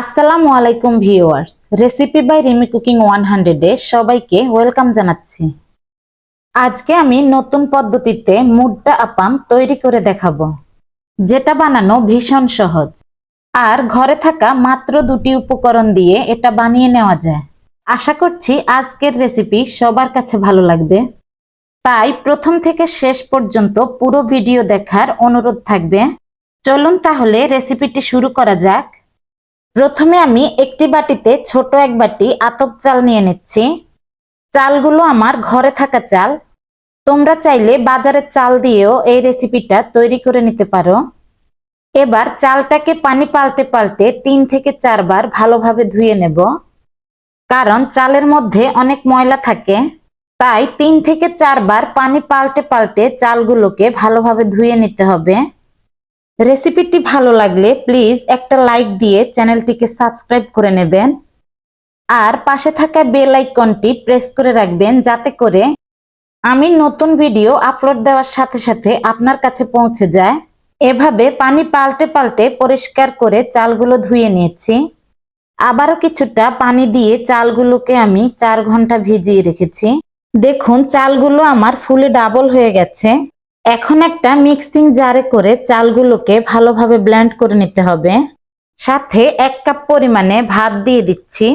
আসসালামু আলাইকুম viewers. Recipe by Rimi cooking one হান্ড্রেডে সবাইকে ওয়েলকাম জানাচ্ছি। আজকে আমি নতুন পদ্ধতিতে মুড্ডা আপাম তৈরি করে দেখাবো। যেটা বানানো ভীষণ সহজ। আর ঘরে থাকা মাত্র দুটি উপকরণ দিয়ে এটা বানিয়ে নেওয়া যায়। আশা করছি আজকের রেসিপি সবার কাছে ভালো লাগবে। তাই প্রথম থেকে শেষ পর্যন্ত পুরো ভিডিও দেখার অনুরোধ থাকবে। চলুন তাহলে রেসিপিটি শুরু করা যাক। প্রথমে আমি একটি বাটিতে ছোট এক বাটি আতপ চাল নিয়ে নিচ্ছি। চালগুলো আমার ঘরে থাকা চাল। তোমরা চাইলে বাজারের চাল দিয়েও এই রেসিপিটা তৈরি করে নিতে পারো। এবার চালটাকে পানি পাল্টে পাল্টে তিন থেকে চারবার ভালোভাবে ধুয়ে নেব। কারণ চালের মধ্যে অনেক ময়লা থাকে, তাই তিন থেকে চারবার পানি পাল্টে পাল্টে চালগুলোকে ভালোভাবে ধুয়ে নিতে হবে। রেসিপিটি ভালো লাগলে প্লিজ একটা লাইক দিয়ে চ্যানেলটিকে সাবস্ক্রাইব করে নেবেন। আর পাশে থাকা বেল আইকনটি প্রেস করে রাখবেন যাতে করে আমি নতুন ভিডিও আপলোড দেওয়ার সাথে সাথে আপনার কাছে পৌঁছে যায়। এভাবে পানি পাল্টে পাল্টে পরিষ্কার করে চালগুলো ধুয়ে নিয়েছি। আবারও কিছুটা পানি দিয়ে চালগুলোকে আমি চার ঘণ্টা ভিজিয়ে রেখেছি। দেখুন, চালগুলো আমার ফুলে ডাবল হয়ে গেছে। এখন একটা মিক্সিং জারে করে চালগুলোকে ভালোভাবে ব্লেন্ড করে নিতে হবে। সাথে এক কাপ পরিমাণে ভাত দিয়ে দিচ্ছি।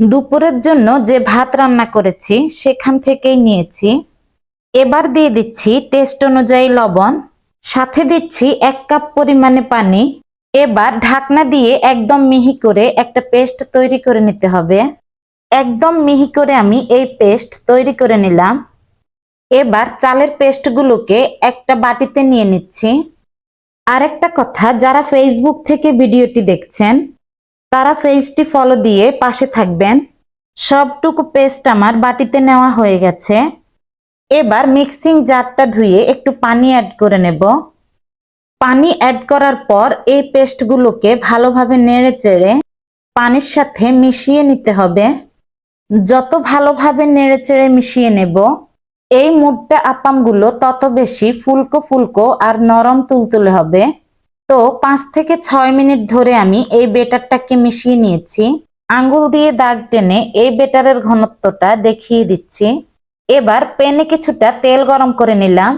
দুপুরের জন্য যে ভাত রান্না করেছি সেখান থেকেই নিয়েছি। এবার দিয়ে দিচ্ছি টেস্ট অনুযায়ী লবণ। সাথে দিচ্ছি এক কাপ পরিমাণে পানি। এবার ঢাকনা দিয়ে একদম মিহি করে একটা পেস্ট তৈরি করে নিতে হবে। একদম মিহি করে আমি এই পেস্ট তৈরি করে নিলাম। এবার চালের পেস্টগুলোকে একটা বাটিতে নিয়ে নিচ্ছি। আরেকটা কথা, যারা ফেসবুক থেকে ভিডিওটি দেখছেন, তারা পেজটি ফলো দিয়ে পাশে থাকবেন। সবটুকু পেস্ট আমার বাটিতে নেওয়া হয়ে গেছে। এবার মিক্সিং জারটা ধুয়ে একটু পানি অ্যাড করে নেব। পানি অ্যাড করার পর এই পেস্টগুলোকে ভালোভাবে নেড়ে চেড়ে পানির সাথে মিশিয়ে নিতে হবে। যত ভালোভাবে নেড়ে চেড়ে মিশিয়ে নেব এই মুডটা আপামগুলো তত বেশি ফুলকো ফুলকো আর নরম তুলতুলে হবে। তো পাঁচ থেকে ছয় মিনিট ধরে আমি এই বেটারটাকে মিশিয়ে নিয়েছি। আঙ্গুল দিয়ে দাগ টেনে এই বেটারের ঘনত্বটা দেখিয়ে দিচ্ছি। এবার প্যানে কিছুটা তেল গরম করে নিলাম।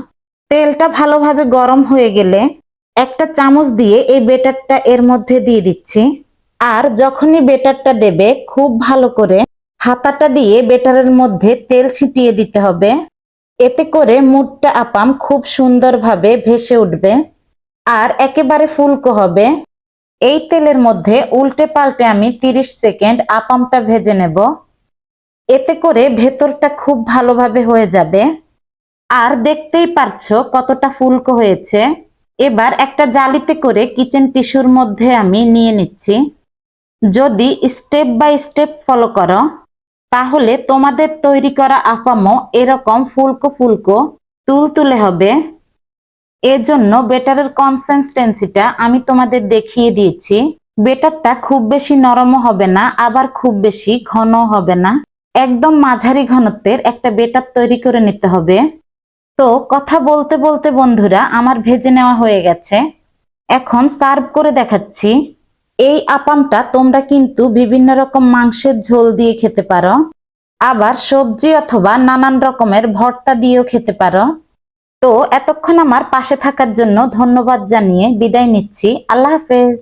তেলটা ভালোভাবে গরম হয়ে গেলে একটা চামচ দিয়ে এই বেটারটা এর মধ্যে দিয়ে দিচ্ছি। আর যখনই বেটারটা দেবে, খুব ভালো করে হাতাটা দিয়ে বেটারের মধ্যে তেল ছিটিয়ে দিতে হবে। এতে করে মুডটা আপাম খুব সুন্দরভাবে ভেসে উঠবে আর একেবারে ফুলকো হবে। এই তেলের মধ্যে উল্টে পাল্টে আমি 30 সেকেন্ড আপামটা ভেজে নেব। এতে করে ভেতরটা খুব ভালোভাবে হয়ে যাবে। আর দেখতেই পারছ কতটা ফুলকো হয়েছে। এবার একটা জালিতে করে কিচেন টিস্যুর মধ্যে আমি নিয়ে নিচ্ছি। যদি স্টেপ বাই স্টেপ ফলো করো তাহলে তোমাদের তৈরি করা আপামও এরকম ফুলকো ফুলকো তুলতুলে হবে। এজন্য বেটারের কনসিস্টেন্সিটা আমি তোমাদের দেখিয়ে দিয়েছি। বেটারটা খুব বেশি নরমও হবে না, আবার খুব বেশি ঘন হবে না। একদম মাঝারি ঘনত্বের একটা বেটার তৈরি করে নিতে হবে। তো কথা বলতে বলতে বন্ধুরা, আমার ভেজে নেওয়া হয়ে গেছে। এখন সার্ভ করে দেখাচ্ছি। এই আপামটা তোমরা কিন্তু বিভিন্ন রকম মাংসের ঝোল দিয়ে খেতে পারো। আবার সবজি অথবা নানান রকমের ভর্তা দিয়েও খেতে পারো। তো এতক্ষণ আমার পাশে থাকার জন্য ধন্যবাদ জানিয়ে বিদায় নিচ্ছি। আল্লাহ হাফেজ।